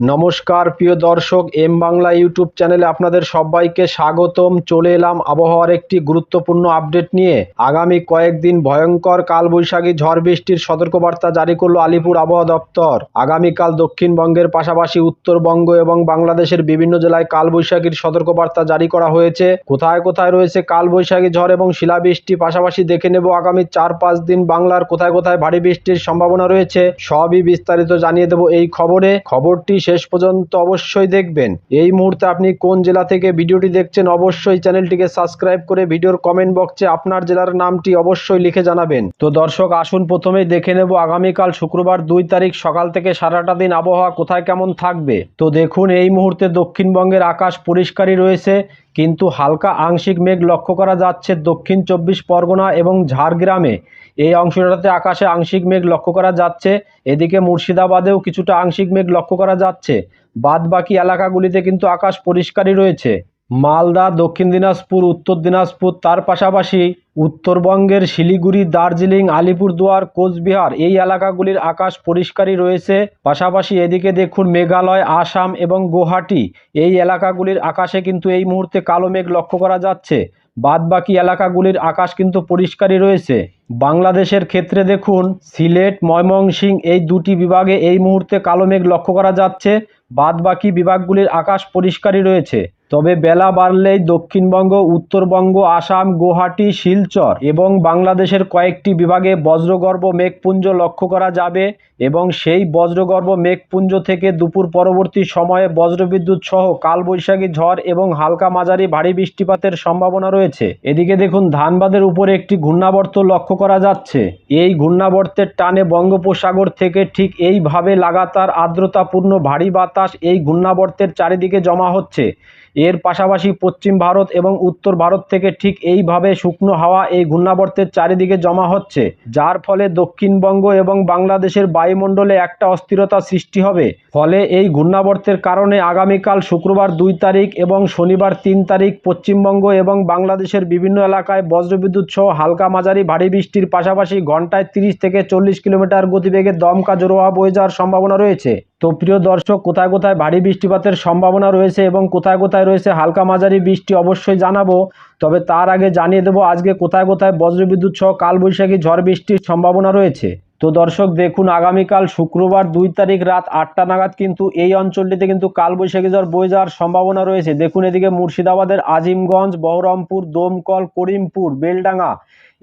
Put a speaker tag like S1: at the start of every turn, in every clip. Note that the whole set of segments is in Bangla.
S1: নমস্কার, প্রিয় দর্শক, এম বাংলা ইউটিউব চ্যানেলে আপনাদের সবাইকে স্বাগতম। চলে এলাম আবহাওয়ার একটি গুরুত্বপূর্ণ আপডেট নিয়ে। আগামী কয়েকদিন ভয়ঙ্কর কালবৈশাখী ঝড় বৃষ্টির সতর্কবার্তা জারি করল আলিপুর আবহাওয়া দপ্তর। আগামীকাল দক্ষিণবঙ্গের পাশাপাশি উত্তরবঙ্গ এবং বাংলাদেশের বিভিন্ন জেলায় কালবৈশাখীর সতর্কবার্তা জারি করা হয়েছে। কোথায় কোথায় রয়েছে কালবৈশাখী ঝড় এবং শিলাবৃষ্টি পাশাপাশি দেখে নেব আগামী চার পাঁচ দিন বাংলার কোথায় কোথায় ভারী বৃষ্টির সম্ভাবনা রয়েছে। সবই বিস্তারিত জানিয়ে দেব এই খবরে। খবরটি শেষ পর্যন্ত অবশ্যই দেখবেন। এই মুহূর্তে আপনি কোন জেলা থেকে ভিডিওটি দেখছেন অবশ্যই চ্যানেলটিকে সাবস্ক্রাইব করে ভিডিওর কমেন্ট বক্সে আপনার জেলার নামটি অবশ্যই লিখে জানাবেন। তো দর্শক, আসুন প্রথমেই দেখে নেব আগামীকাল শুক্রবার দুই তারিখ সকাল থেকে সারাটা দিন আবহাওয়া কোথায় কেমন থাকবে। তো দেখুন, এই মুহূর্তে দক্ষিণবঙ্গের আকাশ পরিষ্কারই রয়েছে, কিন্তু হালকা আংশিক মেঘ লক্ষ্য করা যাচ্ছে দক্ষিণ চব্বিশ পরগনা এবং ঝাড়গ্রামে। এই অংশটাতে আকাশে আংশিক মেঘ লক্ষ্য করা যাচ্ছে। এদিকে মুর্শিদাবাদেও কিছুটা আংশিক মেঘ লক্ষ্য করা যাচ্ছে। বাদ বাকি এলাকাগুলিতে কিন্তু আকাশ পরিষ্কারই রয়েছে। মালদা, দক্ষিণ দিনাজপুর, উত্তর দিনাজপুর, তার পাশাপাশি উত্তরবঙ্গের শিলিগুড়ি, দার্জিলিং, আলিপুরদুয়ার, কোচবিহার এই এলাকাগুলির আকাশ পরিষ্কারই রয়েছে। পাশাপাশি এদিকে দেখুন মেঘালয়, আসাম এবং গুয়াহাটি। এই এলাকাগুলির আকাশে কিন্তু এই মুহূর্তে কালো মেঘ লক্ষ্য করা যাচ্ছে। বাদ বাকি এলাকাগুলির আকাশ কিন্তু পরিষ্কারই রয়েছে। বাংলাদেশের ক্ষেত্রে দেখুন, সিলেট, ময়মনসিং এই দুটি বিভাগে এই মুহূর্তে কালো মেঘ লক্ষ্য করা যাচ্ছে। বাদবাকি বিভাগগুলির আকাশ পরিষ্কারই রয়েছে। তবে বেলা বাড়লেই দক্ষিণবঙ্গ, উত্তরবঙ্গ, আসাম, গুয়াহাটি, শিলচর এবং বাংলাদেশের কয়েকটি বিভাগে বজ্রগর্ভ মেঘপুঞ্জ লক্ষ্য করা যাবে এবং সেই বজ্রগর্ভ মেঘপুঞ্জ থেকে দুপুর পরবর্তী সময়ে বজ্রবিদ্যুৎ সহ কালবৈশাখী ঝড় এবং হালকা মাঝারি ভারী বৃষ্টিপাতের সম্ভাবনা রয়েছে। এদিকে দেখুন, ধানবাদের উপরে একটি ঘূর্ণাবর্ত লক্ষ্য করা যাচ্ছে। এই ঘূর্ণাবর্তের টানে বঙ্গোপসাগর থেকে ঠিক এইভাবে লাগাতার আর্দ্রতাপূর্ণ ভারী বাতাস এই ঘূর্ণাবর্তের চারিদিকে জমা হচ্ছে। এর পাশাপাশি পশ্চিম ভারত এবং উত্তর ভারত থেকে ঠিক এইভাবে শুকনো হাওয়া এই ঘূর্ণাবর্তের চারিদিকে জমা হচ্ছে, যার ফলে দক্ষিণবঙ্গ এবং বাংলাদেশের বায়ুমণ্ডলে একটা অস্থিরতা সৃষ্টি হবে। ফলে এই ঘূর্ণাবর্তের কারণে আগামীকাল শুক্রবার দুই তারিখ এবং শনিবার তিন তারিখ পশ্চিমবঙ্গ এবং বাংলাদেশের বিভিন্ন এলাকায় বজ্রবিদ্যুৎ সহ হালকা মাঝারি ভারী বৃষ্টির পাশাপাশি ঘন্টায় তিরিশ থেকে চল্লিশ কিলোমিটার গতিবেগে দমকা জোরোয়া বয়ে যাওয়ার সম্ভাবনা রয়েছে। তো প্রিয় দর্শক, কোথায় কোথায় ভারী বৃষ্টিপাতের সম্ভাবনা রয়েছে এবং কোথায় কোথায় রয়েছে, হালকা মাঝারি বৃষ্টি অবশ্যই জানাব। তবে তার আগে জানিয়ে দেবো, আজকে কোথায় কোথায় বজ্রবিদ্যুৎ সহ কালবৈশাখী ঝড় বৃষ্টির সম্ভাবনা রয়েছে। তো দর্শক, দেখুন, আগামীকাল শুক্রবার দুই তারিখ রাত আটটা নাগাদ কিন্তু এই অঞ্চলটিতে কিন্তু কালবৈশাখী ঝড় বয়ে যাওয়ার সম্ভাবনা রয়েছে। দেখুন, এদিকে মুর্শিদাবাদের আজিমগঞ্জ, বহরমপুর, দোমকল, করিমপুর, বেলডাঙ্গা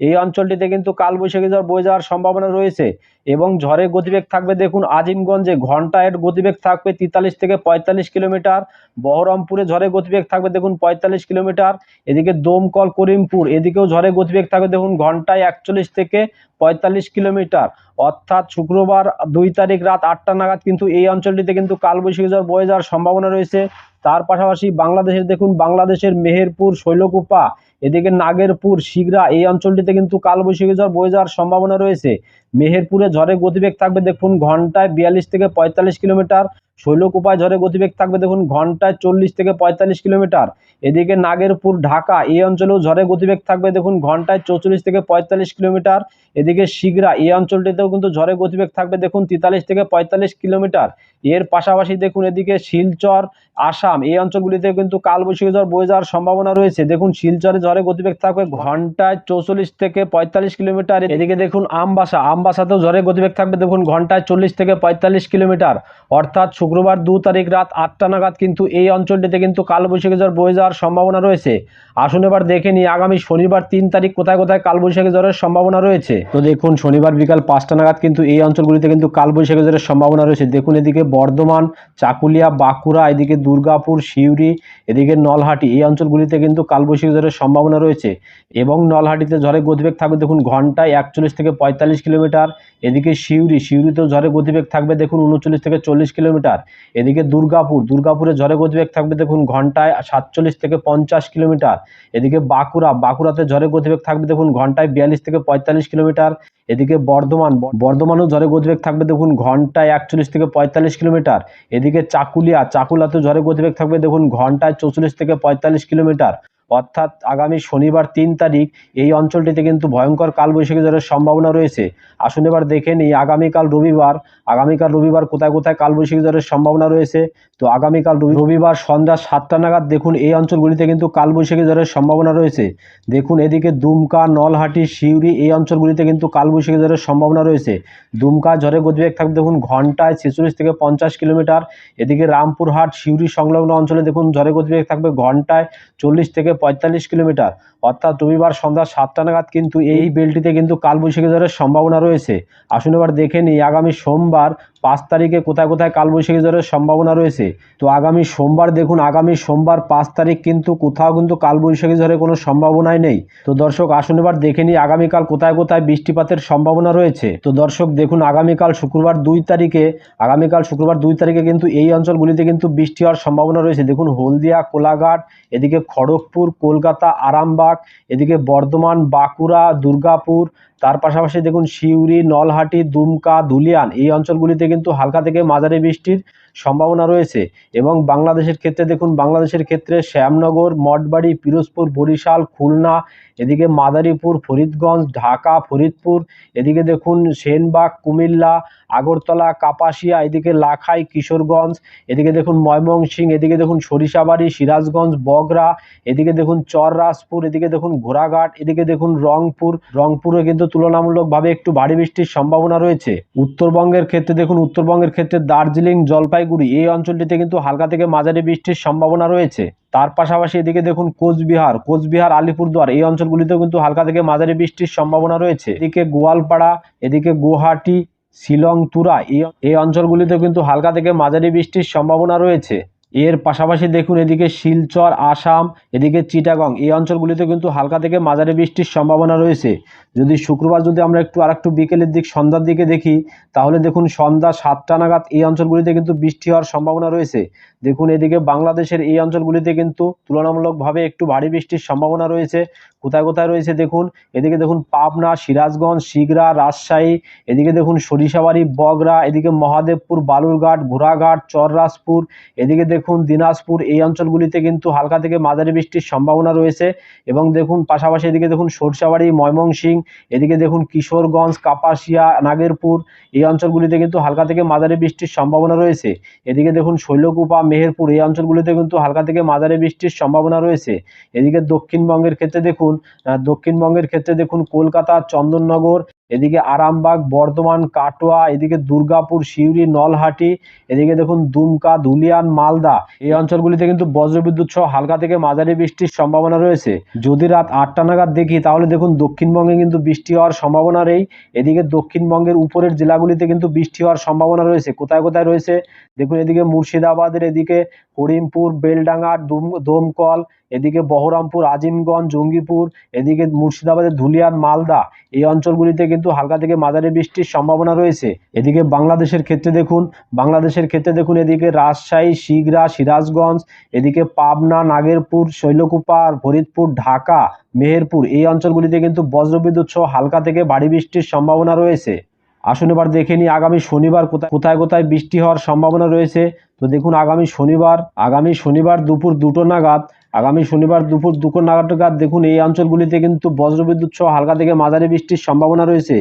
S1: এই অঞ্চলটিতে কিন্তু কালবৈশাখী ঝড় বয়ে যাওয়ার সম্ভাবনা রয়েছে এবং ঝড়ের গতিবেগ থাকবে দেখুন আজিমগঞ্জে ঘন্টায় গতিবেগ থাকবে তেতাল্লিশ থেকে পঁয়তাল্লিশ কিলোমিটার, বহরমপুরে ঝড়ের গতিবেগ থাকবে দেখুন পঁয়তাল্লিশ কিলোমিটার, এদিকে দমকল করিমপুর, এদিকেও ঝড়ের গতিবেগ থাকবে দেখুন ঘন্টায় একচল্লিশ থেকে পঁয়তাল্লিশ কিলোমিটার, অর্থাৎ শুক্রবার দুই তারিখ রাত আটটা নাগাদ কিন্তু এই অঞ্চলটিতে কিন্তু কালবৈশাখী ঝড় বয়ে যাওয়ার সম্ভাবনা রয়েছে। তার পাশাপাশি বাংলাদেশের দেখুন, বাংলাদেশের মেহেরপুর, শৈলকুপা, এদিকে নাগেরপুর, শিগরা, এই অঞ্চলটিতে কিন্তু কালবৈশাখী ঝড় বয়ে যাওয়ার সম্ভাবনা রয়েছে। মেহেরপুরে ঝড়ের গতিবেগ থাকবে দেখুন, ঘন্টায় বিয়াল্লিশ থেকে পঁয়তাল্লিশ কিলোমিটার। শৈলকুপায় ঝড়ের গতিবেগ থাকবে দেখুন ঘন্টায় চল্লিশ থেকে পঁয়তাল্লিশ কিলোমিটার। এদিকে নাগেরপুর, ঢাকা, এই অঞ্চলেও ঝড়ের গতিবেগ থাকবে দেখুন ঘন্টায় চৌচল্লিশ থেকে পঁয়তাল্লিশ কিলোমিটার। এদিকে শিগরা, এই অঞ্চলটিতেও কিন্তু ঝড়ের গতিবেগ থাকবে দেখুন তেতাল্লিশ থেকে পঁয়তাল্লিশ কিলোমিটার। এর পাশাপাশি দেখুন এদিকে শিলচর, আসাম, এই অঞ্চলগুলিতে কিন্তু কালবৈশাখী ঝড় বয়ে যাওয়ার সম্ভাবনা রয়েছে। দেখুন শিলচরে ঝড়ের গতিবেগ থাকবে ঘন্টায় চৌচল্লিশ থেকে পঁয়তাল্লিশ কিলোমিটার। এদিকে দেখুন আমবাসা, আমবাসাতেও ঝড়ের গতিবেগ থাকবে দেখুন ঘন্টায় চল্লিশ থেকে পঁয়তাল্লিশ কিলোমিটার। অর্থাৎ শুক্রবার দু তারিখ রাত আটটা নাগাদ কিন্তু এই অঞ্চলটিতে কিন্তু কালবৈশাখী ঝড় বয়ে যাওয়ার সম্ভাবনা রয়েছে। আসুন এবার দেখে নিই আগামী শনিবার তিন তারিখ কোথায় কোথায় কালবৈশাখী ঝড়ের সম্ভাবনা রয়েছে। তো দেখুন, শনিবার বিকাল পাঁচটা নাগাদ কিন্তু এই অঞ্চলগুলিতে কিন্তু কালবৈশাখী ঝড়ের সম্ভাবনা রয়েছে। দেখুন এদিকে বর্ধমান, চাকুলিয়া, বাঁকুড়া, এদিকে দুর্গাপুর, সিউড়ি, এদিকে নলহাটি, এই অঞ্চলগুলিতে কিন্তু কালবৈশাখী ঝড়ের সম্ভাবনা রয়েছে এবং নলহাটিতে ঝড়ের গতিবেগ থাকবে দেখুন ঘন্টায় একচল্লিশ থেকে পঁয়তাল্লিশ কিলোমিটার, এদিকে সিউড়ি, সিউড়িতেও ঝড়ের গতিবেগ থাকবে দেখুন উনচল্লিশ থেকে চল্লিশ কিলোমিটার। এদিকে দুর্গাপুর, দুর্গাপুরে ঝড়ের গতিবেগ থাকবে দেখুন ঘন্টায় সাতচল্লিশ থেকে পঞ্চাশ কিলোমিটার। এদিকে বাঁকুড়া, বাঁকুড়াতে ঝড়ের গতিবেগ থাকবে দেখুন ঘন্টায় বিয়াল্লিশ থেকে পঁয়তাল্লিশ কিলোমিটার। এদিকে বর্ধমান বর্ধমানেও ঝড়ের গতিবেগ থাকবে দেখুন ঘন্টায় একচল্লিশ থেকে পঁয়তাল্লিশ কিলোমিটার। এদিকে চাকুলিয়া, চাকুলাতেও ঝড়ের গতিবেগ থাকবে দেখুন ঘন্টায় চৌচল্লিশ থেকে পঁয়তাল্লিশ কিলোমিটার। অর্থাৎ আগামী শনিবার তিন তারিখ এই অঞ্চলটিতে কিন্তু ভয়ঙ্কর কালবৈশাখী ঝড়ের সম্ভাবনা রয়েছে। আসুন এবার দেখে নিই, আগামীকাল রবিবার আগামীকাল রবিবার কোথায় কোথায় কালবৈশাখী ঝড়ের সম্ভাবনা রয়েছে? তো আগামীকাল রবিবার সন্ধ্যা সাতটা নাগাদ দেখুন এই অঞ্চলগুলিতে কিন্তু কালবৈশাখী ঝড়ের সম্ভাবনা রয়েছে। দেখুন এদিকে দুমকা, নলহাটি, সিউড়ি এই অঞ্চলগুলিতে কিন্তু কালবৈশাখী ঝড়ের সম্ভাবনা রয়েছে। দুমকা ঝড়ের গতিবেগ থাকবে দেখুন ঘন্টায় ছেচল্লিশ থেকে পঞ্চাশ কিলোমিটার। এদিকে রামপুরহাট, সিউড়ি সংলগ্ন অঞ্চলে দেখুন ঝড়ের গতিবেগ থাকবে ঘন্টায় চল্লিশ থেকে পঁয়তাল্লিশ কিলোমিটার। অর্থাৎ রবিবার সন্ধ্যা সাতটা নাগাদ কিন্তু এই বেলটিতে কিন্তু কালবৈশাখী ঝড়ের সম্ভাবনা রয়েছে। আসুন এবার দেখে নিই, আগামী সোমবার পাঁচ তারিখে কোথায় কোথায় কালবৈশাখী ঝড়ের সম্ভাবনা রয়েছে? তো আগামী সোমবার দেখুন, আগামী সোমবার পাঁচ তারিখ কিন্তু কোথাও কিন্তু কালবৈশাখী ঝড়ের কোনো সম্ভাবনাই নেই। তো দর্শক, আসুন এবার দেখে নিই আগামীকাল কোথায় কোথায় বৃষ্টিপাতের সম্ভাবনা রয়েছে। তো দর্শক, দেখুন আগামীকাল শুক্রবার দুই তারিখে, আগামীকাল শুক্রবার দুই তারিখে কিন্তু এই অঞ্চলগুলিতে কিন্তু বৃষ্টি হওয়ার সম্ভাবনা রয়েছে। দেখুন, হলদিয়া, কোলাঘাট, এদিকে খড়গপুর, কলকাতা, আরামবাগ, এদিকে বর্ধমান, বাঁকুড়া, দুর্গাপুর তার পাশাপাশি দেখুন সিউড়ি নলহাটি দুমকা দুলিয়ান এই অঞ্চলগুলিতে কিন্তু হালকা থেকে মাঝারি বৃষ্টির সম্ভাবনা রয়েছে এবং বাংলাদেশের ক্ষেত্রে দেখুন, বাংলাদেশের ক্ষেত্রে শ্যামনগর, মঠবাড়ি, পিরোজপুর, বরিশাল, খুলনা, এদিকে মাদারীপুর, ফরিদগঞ্জ, ঢাকা, ফরিদপুর, এদিকে দেখুন সেনবাগ, কুমিল্লা, আগরতলা, কাপাসিয়া, এদিকে লাখাই, কিশোরগঞ্জ, এদিকে দেখুন ময়মনসিংহ, এদিকে দেখুন সরিষাবাড়ি, সিরাজগঞ্জ, বগরা, এদিকে দেখুন চররাজপুর, এদিকে দেখুন ঘোড়াঘাট, এদিকে দেখুন রংপুর। রংপুরে কিন্তু তুলনামূলকভাবে একটু ভারী বৃষ্টির সম্ভাবনা রয়েছে। উত্তরবঙ্গের ক্ষেত্রে দেখুন, উত্তরবঙ্গের ক্ষেত্রে দার্জিলিং জলপাইগুড়ি, এই অঞ্চলটিতে কিন্তু হালকা থেকে মাঝারি বৃষ্টির সম্ভাবনা রয়েছে। তার পাশাপাশি এদিকে দেখুন কোচবিহার কোচবিহার, আলিপুরদুয়ার, এই অঞ্চলগুলিতেও কিন্তু হালকা থেকে মাঝারি বৃষ্টির সম্ভাবনা রয়েছে। এদিকে গোয়ালপাড়া, এদিকে গুয়াহাটি শিলং তুরা এই এই অঞ্চলগুলিতেও কিন্তু হালকা থেকে মাঝারি বৃষ্টির সম্ভাবনা রয়েছে। এর পাশাপাশি দেখুন, এদিকে শিলচর, আসাম, এদিকে চিটাগং, এই অঞ্চলগুলিতে কিন্তু হালকা থেকে মাঝারি বৃষ্টির সম্ভাবনা রয়েছে। যদি শুক্রবার যদি আমরা একটু আর একটু বিকেলের দিক, সন্ধ্যার দিকে দেখি, তাহলে দেখুন সন্ধ্যা সাতটা নাগাদ এই অঞ্চলগুলিতে কিন্তু বৃষ্টি হওয়ার সম্ভাবনা রয়েছে। দেখুন, এদিকে বাংলাদেশের এই অঞ্চলগুলিতে কিন্তু তুলনামূলকভাবে একটু ভারী বৃষ্টির সম্ভাবনা রয়েছে। কোথায় কোথায় রয়েছে দেখুন? এদিকে দেখুন পাবনা, সিরাজগঞ্জ, শিগরা, রাজশাহী, এদিকে দেখুন সরিষাবাড়ি, বগরা, এদিকে মহাদেবপুর, বালুরঘাট, ঘোড়াঘাট, চররাজপুর, এদিকে দেখুন দিনাজপুর, এই অঞ্চলগুলিতে কিন্তু হালকা থেকে মাঝারি বৃষ্টির সম্ভাবনা রয়েছে। এবং দেখুন পাশাপাশি এদিকে দেখুন সরষাবাড়ি, ময়মনসিংহ, এদিকে দেখুন কিশোরগঞ্জ, কাপাসিয়া, নাগেরপুর, এই অঞ্চলগুলিতে কিন্তু হালকা থেকে মাঝারি বৃষ্টির সম্ভাবনা রয়েছে। এদিকে দেখুন শৈলকুপা, মেহেরপুর, এই অঞ্চলগুলিতে কিন্তু হালকা থেকে মাঝারি বৃষ্টির সম্ভাবনা রয়েছে। এদিকে দক্ষিণবঙ্গের ক্ষেত্রে দেখুন দক্ষিণবঙ্গের ক্ষেত্রে দেখুন কলকাতা চন্দননগর এদিকে আরামবাগ, বর্ধমান, কাটোয়া, এদিকে দুর্গাপুর, সিউড়ি, নলহাটি, এদিকে দেখুন দুমকা, ধুলিয়ান, মালদা। এই অঞ্চলগুলিতে কিন্তু বজ্রবিদ্যুৎ সহ হালকা থেকে মাঝারি বৃষ্টির সম্ভাবনা রয়েছে। যদি রাত আটটা নাগাদ দেখি, তাহলে দেখুন দক্ষিণবঙ্গে কিন্তু বৃষ্টি হওয়ার সম্ভাবনা নেই। এদিকে দক্ষিণবঙ্গের উপরের জেলাগুলিতে কিন্তু বৃষ্টি হওয়ার সম্ভাবনা রয়েছে। কোথায় কোথায় রয়েছে? দেখুন এদিকে মুর্শিদাবাদের এদিকে করিমপুর, বেলডাঙ্গা, দুম, দমকল, এদিকে বহরমপুর, আজিমগঞ্জ, জঙ্গিপুর, এদিকে মুর্শিদাবাদের ধুলিয়ান, মালদা। এই অঞ্চলগুলিতে কিন্তু হালকা থেকে মাঝারি বৃষ্টির সম্ভাবনা রয়েছে। এদিকে বাংলাদেশের ক্ষেত্রে দেখুন, বাংলাদেশের ক্ষেত্রে দেখুন এদিকে রাজশাহী, শিগরা, সিরাজগঞ্জ, এদিকে পাবনা, নাগেরপুর, শৈলকুপা ফরিদপুর, ঢাকা, মেহেরপুর এই অঞ্চলগুলিতে কিন্তু বজ্রবিদ্যুৎ সহ হালকা থেকে ভারী বৃষ্টির সম্ভাবনা রয়েছে। আসুন এবার দেখে নিই আগামী শনিবার কোথায় কোথায় কোথায় বৃষ্টি হওয়ার সম্ভাবনা রয়েছে। তো দেখুন আগামী শনিবার আগামী শনিবার দুপুর দুটো নাগাদ আগামী শনিবার দুপুর দুপুর নাগাদ দেখুন এই অঞ্চলগুলিতে কিন্তু বজ্রবিদ্যুৎ সহ হালকা থেকে মাঝারি বৃষ্টির সম্ভাবনা রয়েছে।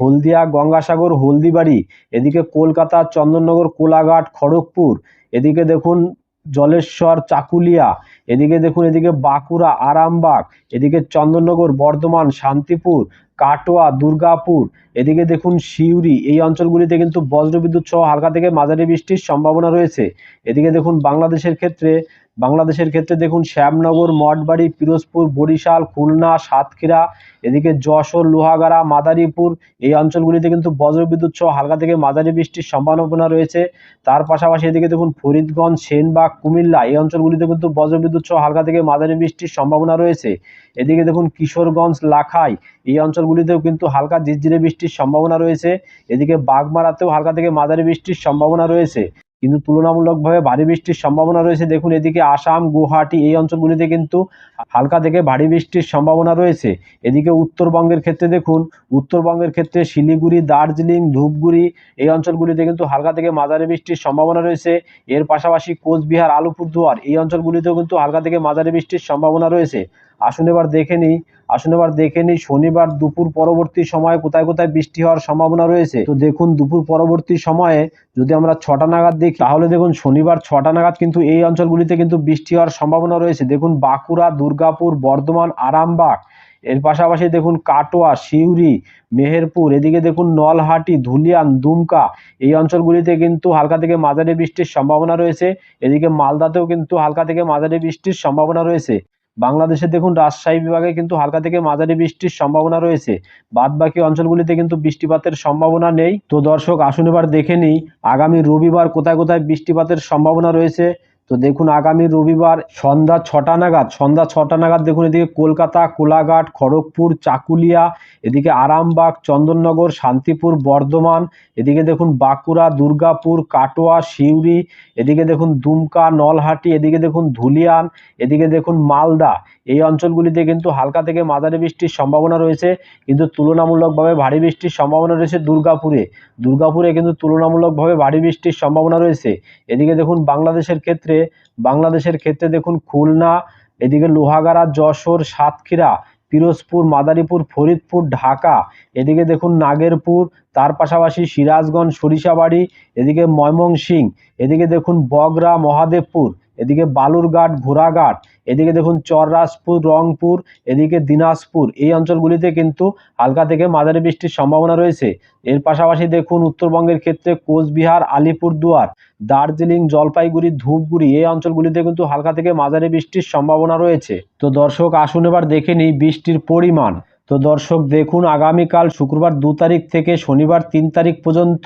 S1: হলদিয়া, গঙ্গাসাগর, হলদিবাড়ি, এদিকে কলকাতা, চন্দননগর, কোলাঘাট, খড়গপুর, এদিকে দেখুন জলেশ্বর, চাকুলিয়া, এদিকে দেখুন এদিকে বাঁকুড়া, আরামবাগ, এদিকে চন্দননগর, বর্ধমান, শান্তিপুর, কাটোয়া, দুর্গাপুর, এদিকে দেখুন সিউড়ি, এই অঞ্চলগুলিতে কিন্তু বজ্রবিদ্যুৎ সহ হালকা থেকে মাঝারি বৃষ্টির সম্ভাবনা রয়েছে। এদিকে দেখুন বাংলাদেশের ক্ষেত্রে বাংলাদেশের ক্ষেত্রে দেখুন, শ্যামনগর, মঠবাড়ি, পিরোজপুর, বরিশাল, খুলনা, সাতক্ষীরা, এদিকে যশোর, লোহাগাড়া, মাদারীপুর, এই অঞ্চলগুলিতে কিন্তু বজ্রবিদ্যুৎ সহ হালকা থেকে মাঝারি বৃষ্টির সম্ভাবনা রয়েছে। তার পাশাপাশি এদিকে দেখুন, ফরিদগঞ্জ, সেনবাগ, কুমিল্লা, এই অঞ্চলগুলিতে কিন্তু বজ্রবিদ্যুৎ সহ হালকা থেকে মাঝারি বৃষ্টির সম্ভাবনা রয়েছে। এদিকে দেখুন, কিশোরগঞ্জ, লাখাই, এই অঞ্চলগুলিতেও কিন্তু হালকা ঝিরঝিরে বৃষ্টির সম্ভাবনা রয়েছে। এদিকে বাগমারাতেও হালকা থেকে মাঝারি বৃষ্টির সম্ভাবনা রয়েছে। কিন্তু তুলনামূলকভাবে ভারী বৃষ্টির সম্ভাবনা রয়েছে। দেখুন, এদিকে আসাম, গুয়াহাটি এই অঞ্চলগুলিতে কিন্তু হালকা থেকে ভারী বৃষ্টির সম্ভাবনা রয়েছে। এদিকে উত্তরবঙ্গের ক্ষেত্রে দেখুন, উত্তরবঙ্গের ক্ষেত্রে শিলিগুড়ি, দার্জিলিং, ধূপগুড়ি এই অঞ্চলগুলিতে কিন্তু হালকা থেকে মাঝারি বৃষ্টির সম্ভাবনা রয়েছে। এর পাশাপাশি কোচবিহার, আলিপুরদুয়ার এই অঞ্চলগুলিতেও কিন্তু হালকা থেকে মাঝারি বৃষ্টির সম্ভাবনা রয়েছে। আসুন এবার দেখে নিই, আসুন এবার দেখে নিই, শনিবার দুপুর পরবর্তী সময়ে কোথায় কোথায় বৃষ্টি হওয়ার সম্ভাবনা রয়েছে? তো দেখুন, দুপুর পরবর্তী সময়ে যদি আমরা ছটা নাগাদ দেখি, তাহলে দেখুন শনিবার ছটা নাগাদ কিন্তু এই অঞ্চলগুলিতে কিন্তু বৃষ্টি হওয়ার সম্ভাবনা রয়েছে। দেখুন বাঁকুড়া, দুর্গাপুর, বর্ধমান, আরামবাগ, এর পাশাপাশি দেখুন কাটোয়া, সিউড়ি, মেহেরপুর, এদিকে দেখুন নলহাটি, ধুলিয়ান, দুমকা, এই অঞ্চলগুলিতে কিন্তু হালকা থেকে মাঝারি বৃষ্টির সম্ভাবনা রয়েছে। এদিকে মালদাতেও কিন্তু হালকা থেকে মাঝারি বৃষ্টির সম্ভাবনা রয়েছে। বাংলাদেশে দেখুন, রাজশাহী বিভাগে কিন্তু হালকা থেকে মাঝারি বৃষ্টির সম্ভাবনা রয়েছে। বাদ বাকি অঞ্চলগুলিতে কিন্তু বৃষ্টিপাতের সম্ভাবনা নেই। তো দর্শক, আসুন এবার দেখে নিই, আগামী রবিবার কোথায় কোথায় বৃষ্টিপাতের সম্ভাবনা রয়েছে? তো দেখুন, আগামী রবিবার সন্ধ্যা ছটা নাগাদ, সন্ধ্যা ছটা নাগাদ দেখুন, এদিকে কলকাতা, কোলাঘাট, খড়গপুর, চাকুলিয়া, এদিকে আরামবাগ, চন্দননগর, শান্তিপুর, বর্ধমান, এদিকে দেখুন বাঁকুড়া, দুর্গাপুর, কাটোয়া, সিউড়ি, এদিকে দেখুন দুমকা, নলহাটি, এদিকে দেখুন ধুলিয়ান, এদিকে দেখুন মালদা এই অঞ্চলগুলিতে কিন্তু হালকা থেকে মাঝারি বৃষ্টির সম্ভাবনা রয়েছে, কিন্তু তুলনামূলকভাবে ভারী বৃষ্টির সম্ভাবনা রয়েছে দুর্গাপুরে। দুর্গাপুরে কিন্তু তুলনামূলকভাবে ভারী বৃষ্টির সম্ভাবনা রয়েছে। এদিকে দেখুন বাংলাদেশের ক্ষেত্রে বাংলাদেশের ক্ষেত্রে দেখুন খুলনা, এদিকে লোহাগাড়া, যশোর, সাতক্ষীরা, পিরোজপুর, মাদারীপুর, ফরিদপুর, ঢাকা, এদিকে দেখুন নাগেরপুর, তার পাশাপাশি সিরাজগঞ্জ, সরিষাবাড়ি, এদিকে ময়মনসিংহ, এদিকে দেখুন বগরা, মহাদেবপুর, এদিকে বালুরঘাট, ঘোড়াঘাট এদিকে দেখুন চররাজপুর, রংপুর, এদিকে দিনাজপুর, এই অঞ্চলগুলিতে কিন্তু হালকা থেকে মাঝারি বৃষ্টির সম্ভাবনা রয়েছে। এর পাশাপাশি দেখুন উত্তরবঙ্গের ক্ষেত্রে কোচবিহার, আলিপুরদুয়ার, দার্জিলিং, জলপাইগুড়ি, ধূপগুড়ি, এই অঞ্চলগুলিতে কিন্তু হালকা থেকে মাঝারি বৃষ্টির সম্ভাবনা রয়েছে। তো দর্শক, আসুন এবার দেখে নিই বৃষ্টির পরিমাণ। তো দর্শক, দেখুন, আগামীকাল শুক্রবার দু তারিখ থেকে শনিবার তিন তারিখ পর্যন্ত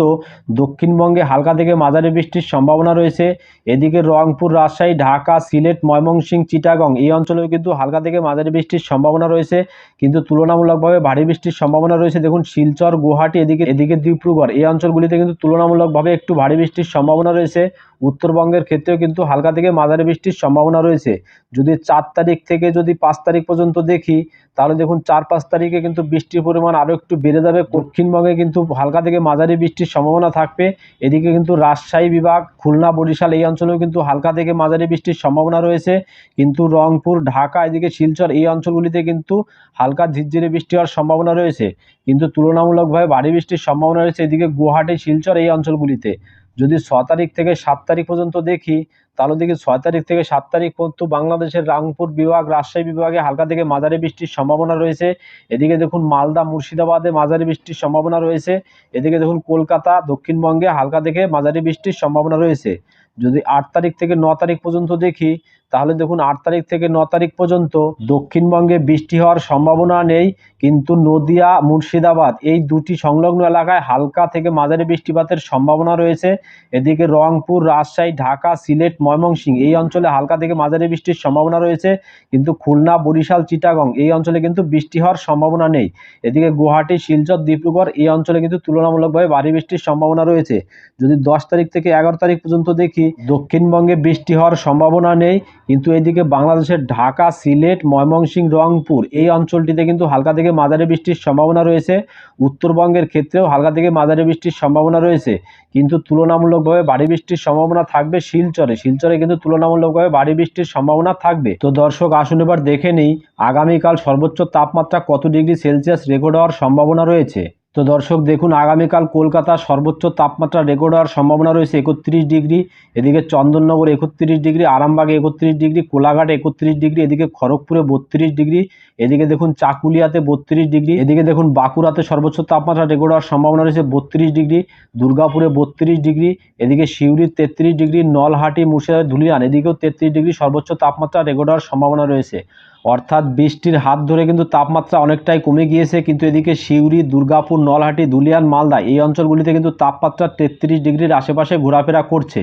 S1: দক্ষিণবঙ্গে হালকা থেকে মাঝারি বৃষ্টির সম্ভাবনা রয়েছে। এদিকে রংপুর, রাজশাহী, ঢাকা, সিলেট, ময়মনসিংহ, চিটাগং এই অঞ্চলেও কিন্তু হালকা থেকে মাঝারি বৃষ্টির সম্ভাবনা রয়েছে। কিন্তু তুলনামূলকভাবে ভারী বৃষ্টির সম্ভাবনা রয়েছে। দেখুন, শিলচর, গুয়াহাটি, এদিকে এদিকে ডিব্রুগড় এই অঞ্চলগুলিতে কিন্তু তুলনামূলকভাবে একটু ভারী বৃষ্টির সম্ভাবনা রয়েছে। উত্তরবঙ্গের ক্ষেত্রেও কিন্তু হালকা থেকে মাঝারি বৃষ্টির সম্ভাবনা রয়েছে। যদি চার তারিখ থেকে যদি পাঁচ তারিখ পর্যন্ত দেখি, তাহলে দেখুন, চার পাঁচ তারিখে কিন্তু বৃষ্টির পরিমাণ আরও একটু বেড়ে যাবে। দক্ষিণবঙ্গে কিন্তু হালকা থেকে মাঝারি বৃষ্টির সম্ভাবনা থাকবে। এদিকে কিন্তু রাজশাহী বিভাগ, খুলনা, বরিশাল এই অঞ্চলেও কিন্তু হালকা থেকে মাঝারি বৃষ্টির সম্ভাবনা রয়েছে। কিন্তু রংপুর, ঢাকা, এদিকে শিলচর এই অঞ্চলগুলিতে কিন্তু হালকা ঝিরঝিরে বৃষ্টি হওয়ার সম্ভাবনা রয়েছে। কিন্তু তুলনামূলকভাবে ভারী বৃষ্টির সম্ভাবনা রয়েছে। এদিকে গুয়াহাটি, শিলচর এই অঞ্চলগুলিতে। যদি ছ তারিখ থেকে সাত তারিখ পর্যন্ত দেখি তাহলে দেখি ছয় তারিখ থেকে সাত তারিখ পর্যন্ত বাংলাদেশের রাংপুর বিভাগ, রাজশাহী বিভাগে হালকা থেকে মাঝারি বৃষ্টির সম্ভাবনা রয়েছে। এদিকে দেখুন মালদা, মুর্শিদাবাদে মাঝারি বৃষ্টির সম্ভাবনা রয়েছে। এদিকে দেখুন কলকাতা, দক্ষিণবঙ্গে হালকা থেকে মাঝারি বৃষ্টির সম্ভাবনা রয়েছে। যদি আট তারিখ থেকে ন তারিখ পর্যন্ত দেখি তাহলে দেখুন আট তারিখ থেকে ন তারিখ পর্যন্ত দক্ষিণবঙ্গে বৃষ্টি হওয়ার সম্ভাবনা নেই, কিন্তু নদিয়া, মুর্শিদাবাদ এই দুটি সংলগ্ন এলাকায় হালকা থেকে মাঝারি বৃষ্টিপাতের সম্ভাবনা রয়েছে। এদিকে রংপুর, রাজশাহী, ঢাকা, সিলেট, ময়মনসিংহ এই অঞ্চলে হালকা থেকে মাঝারি বৃষ্টির সম্ভাবনা রয়েছে, কিন্তু খুলনা, বরিশাল, চিটাগং এই অঞ্চলে কিন্তু বৃষ্টি হওয়ার সম্ভাবনা নেই। এদিকে গুয়াহাটি, শিলচর, ডিব্রুগড় এই অঞ্চলে কিন্তু তুলনামূলকভাবে ভারী বৃষ্টির সম্ভাবনা রয়েছে। যদি দশ তারিখ থেকে এগারো তারিখ পর্যন্ত দেখি, দক্ষিণবঙ্গে বৃষ্টি হওয়ার সম্ভাবনা নেই কিন্তু এদিকে বাংলাদেশের ঢাকা, সিলেট, ময়মনসিংহ, রংপুর এই অঞ্চলটিতে কিন্তু হালকা থেকে মাঝারি বৃষ্টির সম্ভাবনা রয়েছে। উত্তরবঙ্গের ক্ষেত্রেও হালকা থেকে মাঝারি বৃষ্টির সম্ভাবনা রয়েছে। কিন্তু তুলনামূলকভাবে ভারী বৃষ্টির সম্ভাবনা থাকবে শিলচরে। শিলচরে কিন্তু তুলনামূলকভাবে ভারী বৃষ্টির সম্ভাবনা থাকবে। তো দর্শক, আসুন এবার দেখে নিই আগামীকাল সর্বোচ্চ তাপমাত্রা কত ডিগ্রি সেলসিয়াস রেকর্ড হওয়ার সম্ভাবনা রয়েছে। তো দর্শক, দেখুন, আগামীকাল কলকাতার সর্বোচ্চ তাপমাত্রা রেকর্ড হওয়ার সম্ভাবনা রয়েছে একত্রিশ ডিগ্রি, এদিকে চন্দননগর একত্রিশ ডিগ্রি, আরামবাগে একত্রিশ ডিগ্রি, কোলাঘাট একত্রিশ ডিগ্রি, এদিকে খড়গপুরে বত্রিশ ডিগ্রি, এদিকে দেখুন, চাকুলিয়াতে বত্রিশ ডিগ্রি, এদিকে দেখুন, বাঁকুড়াতে সর্বোচ্চ তাপমাত্রা রেকর্ড হওয়ার সম্ভাবনা রয়েছে বত্রিশ ডিগ্রি, দুর্গাপুরে বত্রিশ ডিগ্রি, এদিকে সিউড়ির তেত্রিশ ডিগ্রি, নলহাটি মুর্শিদাবাদ ধুলিয়ান, এদিকেও তেত্রিশ ডিগ্রি সর্বোচ্চ তাপমাত্রা রেকর্ড হওয়ার সম্ভাবনা রয়েছে। অর্থাৎ বৃষ্টির হাত ধরে কিন্তু তাপমাত্রা অনেকটাই কমে গিয়েছে, কিন্তু এদিকে সিউড়ি দুর্গাপুর, নলহাটি, দুলিয়ান, মালদা এই অঞ্চলগুলিতে কিন্তু তাপমাত্রা তেত্রিশ ডিগ্রির আশেপাশে ঘোরাফেরা করছে।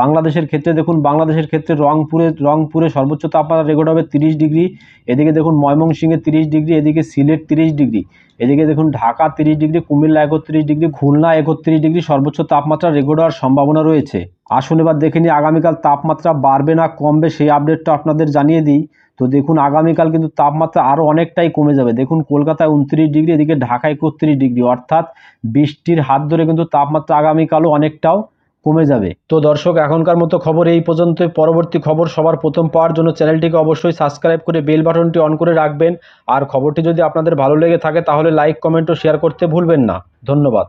S1: বাংলাদেশের ক্ষেত্রে দেখুন, বাংলাদেশের ক্ষেত্রে রংপুরে রংপুরে সর্বোচ্চ তাপমাত্রা রেকর্ড হবে তিরিশ ডিগ্রি, এদিকে দেখুন ময়মনসিংহে তিরিশ ডিগ্রি, এদিকে সিলেট তিরিশ ডিগ্রি, এদিকে দেখুন ঢাকা তিরিশ ডিগ্রি, কুমিল্লা একত্রিশ ডিগ্রি, খুলনা একত্রিশ ডিগ্রি সর্বোচ্চ তাপমাত্রা রেকর্ড হওয়ার সম্ভাবনা রয়েছে। আসুন এবার দেখে নিই আগামীকাল তাপমাত্রা বাড়বে না কমবে সেই আপডেটটা আপনাদের জানিয়ে দিই। তো দেখুন আগামীকাল কিন্তু তাপমাত্রা আরও অনেকটাই কমে যাবে। দেখুন কলকাতায় উনত্রিশ ডিগ্রি, এদিকে ঢাকায় একত্রিশ ডিগ্রি। অর্থাৎ বৃষ্টির হাত ধরে কিন্তু তাপমাত্রা আগামীকালও অনেকটাও কমে যাবে। তো দর্শক, এখনকার মতো খবর এই পর্যন্ত পরবর্তী খবর সবার প্রথম পাওয়ার জন্য চ্যানেলটিকে অবশ্যই সাবস্ক্রাইব করে বেল বাটনটি অন করে রাখবেন। আর খবরটি যদি আপনাদের ভালো লেগে থাকে, তাহলে লাইক, কমেন্ট ও শেয়ার করতে ভুলবেন না। ধন্যবাদ।